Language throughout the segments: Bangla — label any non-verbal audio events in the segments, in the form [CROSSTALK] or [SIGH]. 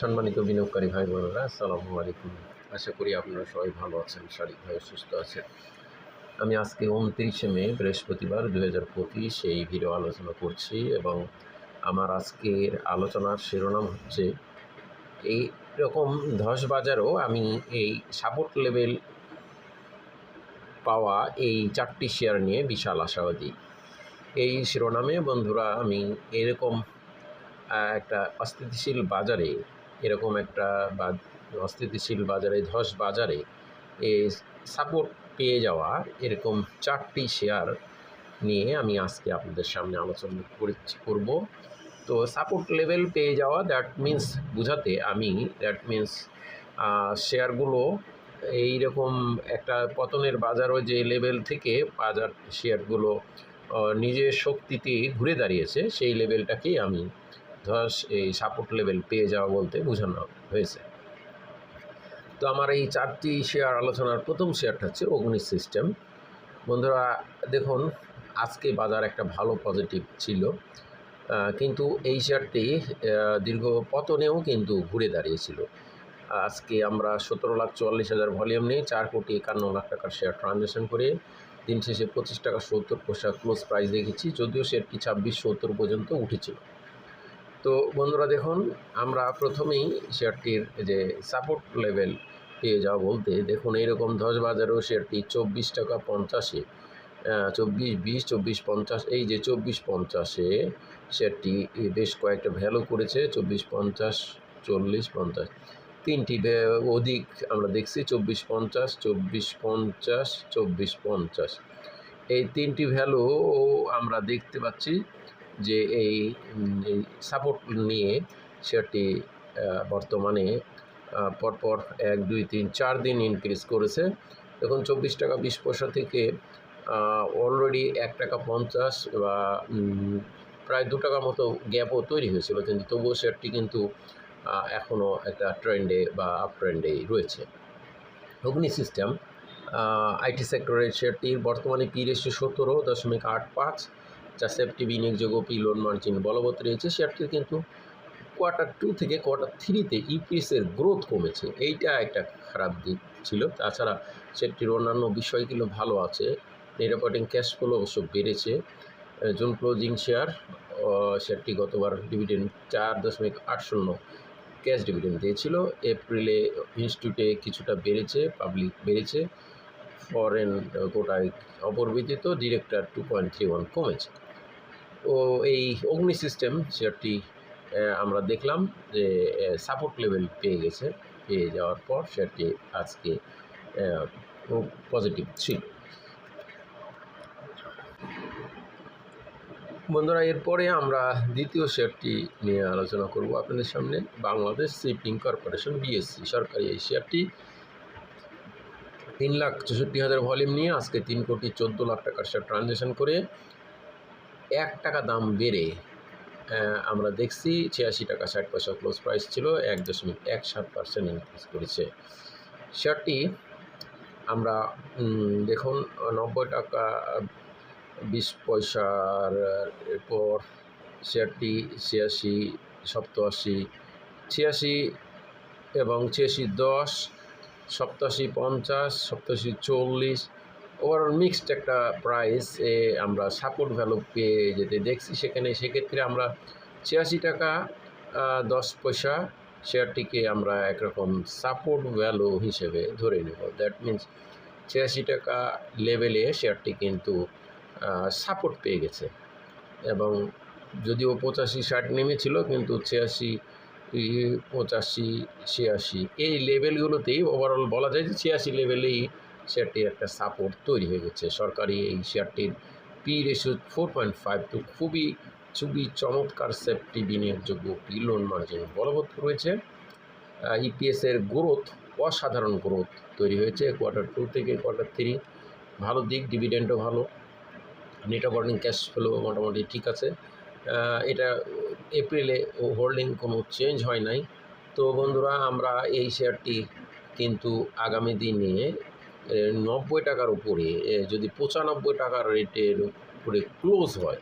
সম্মানিত বিনিয়োগকারী ভাই বোনেরা, আসসালামু আলাইকুম। আশা করি আপনারা সবাই ভালো আছেন শারীরিকভাবে সুস্থ আছেন। আমি আজকে উনত্রিশে মে, বৃহস্পতিবার দু হাজার পঁচিশ, এই ভিডিও আলোচনা করছি এবং আমার আজকের আলোচনার শিরোনাম হচ্ছে এই রকম ধস বাজারও আমি এই সাপোর্ট লেভেল পাওয়া এই চারটি শেয়ার নিয়ে বিশাল আশাবাদী। এই শিরোনামে বন্ধুরা, আমি এরকম একটা অস্থিতিশীল বাজারে এরকম একটা অস্থিতিশীল বাজারে ধস বাজারে এই সাপোর্ট পেয়ে যাওয়া এরকম চারটি শেয়ার নিয়ে আমি আজকে আপনাদের সামনে আলোচনা করব। তো সাপোর্ট লেভেল পেয়ে যাওয়া দ্যাট মিন্স বোঝাতে আমি দ্যাট মিন্স শেয়ারগুলো এই রকম একটা পতনের বাজারও যে লেভেল থেকে বাজার শেয়ারগুলো নিজের শক্তিতে ঘুরে দাঁড়িয়েছে, সেই লেভেলটাকেই আমি ধস, এই সাপোর্ট লেভেল পেয়ে যাওয়া বলতে বোঝানো হয়েছে। তো আমার এই চারটি শেয়ার আলোচনার প্রথম শেয়ারটা হচ্ছে অগ্নি সিস্টেম বন্ধুরা, দেখুন, আজকে বাজার একটা ভালো পজিটিভ ছিল কিন্তু এই শেয়ারটি দীর্ঘ পতনেও কিন্তু ঘুরে দাঁড়িয়েছিল। আজকে আমরা সতেরো লাখ চুয়াল্লিশ হাজার ভলিউম নিয়ে চার কোটি একান্ন লাখ টাকার শেয়ার ট্রানজ্যাকশন করে দিন শেষে পঁচিশ টাকা সত্তর পয়সা ক্লোজ প্রাইস দেখেছি, যদিও শেয়ারটি ছাব্বিশ সত্তর পর্যন্ত উঠেছিল। তো বন্ধুরা দেখুন, আমরা প্রথমেই শেয়ারটির যে সাপোর্ট লেভেল পেয়ে যাওয়া বলতে, দেখুন এইরকম দশ বাজারেও শেয়ারটি চব্বিশ টাকা পঞ্চাশে চব্বিশ বিশ, চব্বিশ পঞ্চাশ, এই যে চব্বিশ পঞ্চাশে শেয়ারটি বেশ কয়েকটা ভ্যালু করেছে, চব্বিশ পঞ্চাশ, চল্লিশ পঞ্চাশ, তিনটি অধিক আমরা দেখছি, চব্বিশ পঞ্চাশ চব্বিশ পঞ্চাশ চব্বিশ পঞ্চাশ, এই তিনটি ভ্যালু আমরা দেখতে পাচ্ছি যে এই সাপোর্ট নিয়ে শেয়ারটি বর্তমানে পরপর এক, দুই, তিন, চার দিন ইনক্রিজ করেছে। এখন চব্বিশ টাকা বিশ পয়সা থেকে অলরেডি এক টাকা পঞ্চাশ বা প্রায় দু টাকা মতো গ্যাপও তৈরি হয়েছিল। কিন্তু তবুও শেয়ারটি কিন্তু এখনও একটা ট্রেন্ডে বা আপ ট্রেন্ডেই রয়েছে। অগ্নি সিস্টেম আইটি সেক্টরের শেয়ারটির বর্তমানে পি রেশিও সতেরো দশমিক আট পাঁচ যা সেফটি বিনিয়োগযোগ্য পি লোন মার্জিন বলবৎ রয়েছে শেয়ারটির কিন্তু কোয়ার্টার টু থেকে কোয়ার্টার থ্রিতে ইপিএসের গ্রোথ কমেছে। এইটা একটা খারাপ দিক ছিল। তাছাড়া শেয়ারটির অন্যান্য বিষয়গুলো ভালো আছে। নেট অপারেটিং ক্যাশ ফ্লো অবশ্য বেড়েছে। জুন ক্লোজিং শেয়ার শেয়ারটি গতবার ডিভিডেন্ড চার দশমিক আট শূন্য ক্যাশ ডিভিডেন্ড দিয়েছিল। এপ্রিলে ইনস্টিটিউটে কিছুটা বেড়েছে পাবলিক বেড়েছে। ফরেন গোটায় অপরবিদিত director two point three one কমেছে। ও এই অগ্নি সিস্টেম শেয়ারটি আমরা দেখলাম যে সাপোর্ট লেভেল পেয়ে গেছে। পেয়ে যাওয়ার পর শেয়ারটি আজকে পজিটিভ ছিল। বন্ধুরা, এরপরে আমরা দ্বিতীয় শেয়ারটি নিয়ে আলোচনা করব আপনাদের সামনে। বাংলাদেশ শিপিং কর্পোরেশন বিএসসি সরকারি এই শেয়ারটি। তিন লাখ চৌষট্টি হাজার ভলিউম নিয়ে আজকে তিন কোটি চোদ্দ লাখ টাকার শেয়ার ট্রানজ্যাকশন করে এক টাকা দাম বেড়ে আমরা দেখছি ছিয়াশি টাকা ষাট পয়সা ক্লোজ প্রাইস ছিল, এক দশমিক এক সাত পার্সেন্ট ইনক্রিজ করেছে। শেয়ারটি আমরা দেখুন, নব্বই টাকা, বিশ পয়সার পর শেয়ারটি ছিয়াশি সপ্তআশি ছিয়াশি এবং ছিয়াশি দশ, সপ্তাশি পঞ্চাশ, সপ্তাশি চল্লিশ ওভারঅল মিক্সড একটা প্রাইস এ আমরা সাপোর্ট ভ্যালু পেয়ে যেতে দেখছি সেখানে। সেক্ষেত্রে আমরা ছিয়াশি টাকা দশ পয়সা শেয়ারটিকে আমরা একরকম সাপোর্ট ভ্যালু হিসেবে ধরে নেব। দ্যাট মিন্স ছিয়াশি টাকা লেভেলে শেয়ারটি কিন্তু সাপোর্ট পেয়ে গেছে। এবং যদিও পঁচাশি ষাট নেমেছিল, কিন্তু ছিয়াশি পঁচাশি, ছিয়াশি এই লেভেলগুলোতেই ওভারঅল বলা যায় যে ছিয়াশি লেভেলেই শেয়ারটির একটা সাপোর্ট তৈরি হয়ে গেছে। সরকারি এই শেয়ারটির PE ratio four point five তো খুবই খুবই চমৎকার সেফটি বিনিয়োগযোগ্য পি লোন মার্জিন বলবৎ রয়েছে। ইপিএসের গ্রোথ অসাধারণ গ্রোথ তৈরি হয়েছে কোয়ার্টার টু থেকে কোয়ার্টার থ্রি ভালো দিক ডিভিডেন্ডও ভালো। নেট অপারেটিং ক্যাশ ফ্লো মোটামুটি ঠিক আছে। এটা এপ্রিলে হোল্ডিং কোনো চেঞ্জ হয় নাই। তো বন্ধুরা, আমরা এই শেয়ারটি কিন্তু আগামী দিনে নব্বই টাকার উপরে যদি পঁচানব্বই টাকার রেটের উপরে ক্লোজ হয়,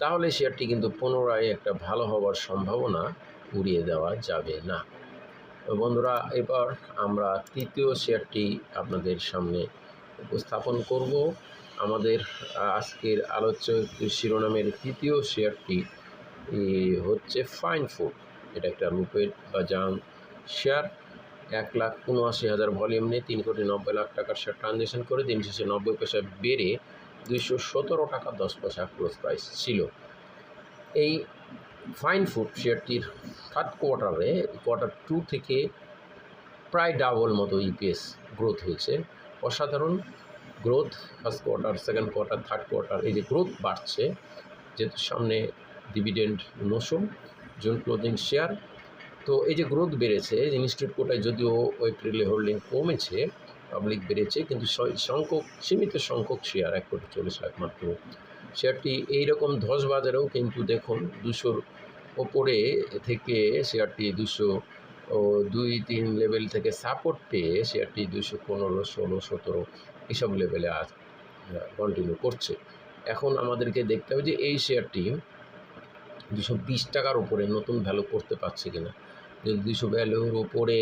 তাহলে শেয়ারটি কিন্তু পুনরায় একটা ভালো হওয়ার সম্ভাবনা উড়িয়ে দেওয়া যাবে না। বন্ধুরা, এবার আমরা তৃতীয় শেয়ারটি আপনাদের সামনে উপস্থাপন করব। আমাদের আজকের আলোচ্য শিরোনামের তৃতীয় শেয়ারটি হচ্ছে ফাইন ফুড এটা একটা রুপের বা জাং শেয়ার। এক লাখ উনআশি হাজার ভলিউম নিয়ে তিন কোটি নব্বই লাখ টাকার শেয়ার ট্রানজ্যাকশন করে দিন শেষে নব্বই পয়সা বেড়ে দুইশো সতেরো টাকা দশ পয়সা ক্লোজ প্রাইস ছিল। এই ফাইন ফুড শেয়ারটির থার্ড কোয়ার্টারে কোয়ার্টার টু থেকে প্রায় ডাবল মতো ইপিএস গ্রোথ হয়েছে। অসাধারণ growth first quarter second quarter third quarter এই যে গ্রোথ বাড়ছে, যেহেতু সামনে ডিভিডেন্ড মৌসুম জুন ক্লোজিং শেয়ার তো এই যে গ্রোথ বেড়েছে ইনস্টিটিউট কোটায় যদিও এপ্রিলে হোল্ডিং কমেছে পাবলিক বেড়েছে, কিন্তু সংখ্যক, সীমিত সংখ্যক শেয়ার এক কোটি চল্লিশ লাখ মাত্র শেয়ারটি এইরকম ধস বাজারেও কিন্তু দেখুন দুশোর ওপরে থেকে শেয়ারটি দুশো ও দুই তিন লেভেল থেকে সাপোর্ট পেয়ে শেয়ারটি দুশো পনেরো, ষোলো, সতেরো এসব লেভেলে আজ কন্টিনিউ করছে। এখন আমাদেরকে দেখতে হবে যে এই শেয়ারটি দুশো বিশ টাকার উপরে নতুন ভ্যালু করতে পারছে কিনা। যদি ভ্যালুর উপরে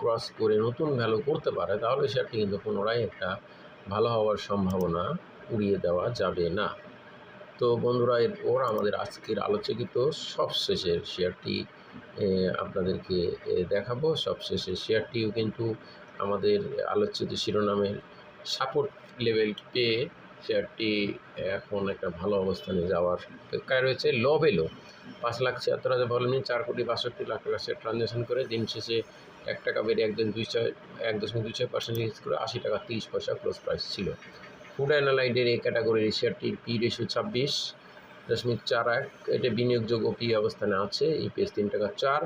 ক্রস করে নতুন ভ্যালু করতে পারে, তাহলে শেয়ারটি কিন্তু পুনরায় একটা ভালো হওয়ার সম্ভাবনা উড়িয়ে দেওয়া যাবে না। তো বন্ধুরা, এরপর আমাদের আজকের আলোচকিত সবশেষের শেয়ারটি আপনাদেরকে দেখাবো। সবশেষের শেয়ারটিও কিন্তু আমাদের আলোচিত শিরোনামের সাপোর্ট লেভেল পেয়ে শেয়ারটি এখন একটা ভালো অবস্থানে যাওয়ার অপেক্ষায় রয়েছে। লবেলো পাঁচ লাখ ছিয়াত্তর হাজার ভলিউমে চার কোটি বাষট্টি লাখ টাকা শেয়ার ট্রানজ্যাকশন করে দিন শেষে এক টাকা বেড়ে একদিন দুই ছয়, এক দশমিক দুই ছয় পার্সেন্ট ইনক্রিজ করে আশি টাকা তিরিশ পয়সা ক্লোজ প্রাইস ছিল। ফুড অ্যানালাইডের এই ক্যাটাগরির শেয়ারটির পি রেশিও ছাব্বিশ দশমিক চার এক। এটা বিনিয়োগযোগ্য পি অবস্থানে আছে। ইপিএস তিন টাকা চার।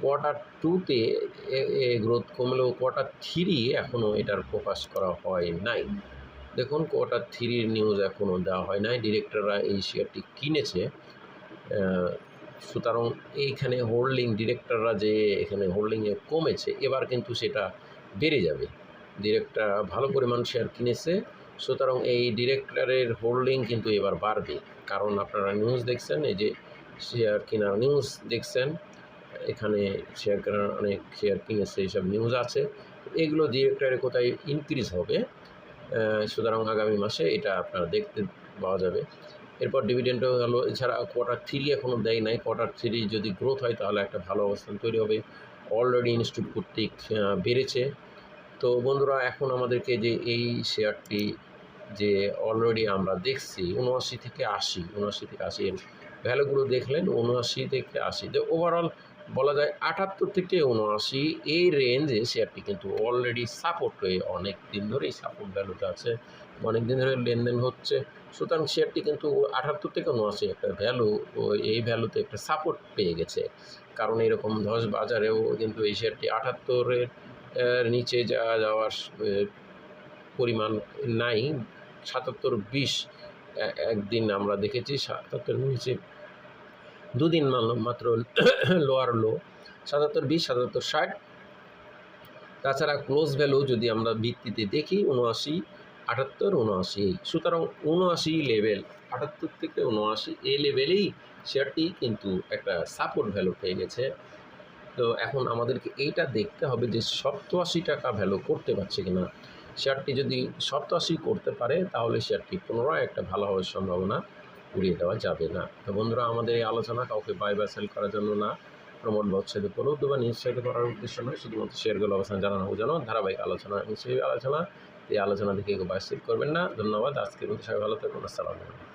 কোয়ার্টার টুতে গ্রোথ কমলেও কোয়ার্টার থ্রি এখনও এটার প্রকাশ করা হয় নাই। দেখুন কোয়ার্টার থ্রির নিউজ এখনও দেওয়া হয় নাই। ডিরেক্টররা এই শেয়ারটি কিনেছে। সুতরাং এইখানে হোল্ডিং ডিরেক্টররা যে এখানে হোল্ডিংয়ে কমেছে, এবার কিন্তু সেটা বেড়ে যাবে। ডিরেক্টর ভালো পরিমাণ শেয়ার কিনেছে, সুতরাং এই ডিরেক্টরের হোল্ডিং কিন্তু এবার বাড়বে। কারণ আপনারা নিউজ দেখছেন, এই যে শেয়ার কেনার নিউজ দেখছেন, এখানে শেয়ার কেনার অনেক শেয়ার কিনেছে, এইসব নিউজ আছে। এগুলো ডিরেক্টরে কোথায় ইনক্রিজ হবে? সুতরাং আগামী মাসে এটা আপনারা দেখতে পাওয়া যাবে। এরপর ডিভিডেন্ডও হলো, এছাড়া কোয়ার্টার থ্রি এখনও দেয় নাই। কোয়ার্টার থ্রি যদি গ্রোথ হয়, তাহলে একটা ভালো অবস্থান তৈরি হবে। অলরেডি ইনস্টিটিউট কর্তৃক বেড়েছে। তো বন্ধুরা, এখন আমাদেরকে যে এই শেয়ারটি যে অলরেডি আমরা দেখছি, উনআশি থেকে আশি, উনআশি থেকে আশি ভ্যালুগুলো দেখলেন, উনআশি থেকে আশি। তো ওভারঅল বলা যায় আটাত্তর থেকে উনআশি। এই রেঞ্জে শেয়ারটি কিন্তু অলরেডি সাপোর্ট হয়ে অনেক দিন ধরেই সাপোর্ট ভ্যালুতে আছে, অনেক দিন ধরে লেনদেন হচ্ছে। সুতরাং শেয়ারটি কিন্তু আটাত্তর থেকে উনআশি একটা ভ্যালু এই ভ্যালুতে একটা সাপোর্ট পেয়ে গেছে। কারণ এরকম ধস বাজারেও কিন্তু এই শেয়ারটি আটাত্তরের নিচে যাওয়া যাওয়ার পরিমাণ নাই। সাতাত্তর বিশ একদিন আমরা দেখেছি সাতাত্তর নিচে দুদিন মাত্র [CLEARS THROAT] লোয়ার লো সাতাত্তর বিশ, সাতাত্তর ষাট। তাছাড়া ক্লোজ ভ্যালু যদি আমরা ভিত্তিতে দেখি উনআশি আটাত্তর উনআশি সুতরাং উনআশি লেভেল আটাত্তর থেকে উনআশি এই লেভেলেই শেয়ারটি কিন্তু একটা সাপোর্ট ভ্যালু পেয়ে গেছে। তো এখন আমাদেরকে এইটা দেখতে হবে যে সপ্তআশি টাকা ভ্যালু করতে পারছে কিনা। শেয়ারটি যদি সপ্তআশি করতে পারে, তাহলে শেয়ারটি পুনরায় একটা ভালো হওয়ার সম্ভাবনা। উড়িয়ে দেওয়া যাবে না। তো বন্ধুরা, আমাদের এই আলোচনা কাউকে বাই বা সেল করার জন্য না প্রমোট বা উৎসাহিত প্রলুব্ধ বা নিরুৎসাহিত করার উদ্দেশ্য নয়, শুধুমাত্র শেয়ারগুলো অবস্থান জানানো যেন ধারাবাহিক আলোচনা। এবং সেই আলোচনা, এই আলোচনা থেকে কেউ বাইসেল করবেন না। ধন্যবাদ, আজকের মতো সবাই ভালো থাকুন, আসসালামু আলাইকুম।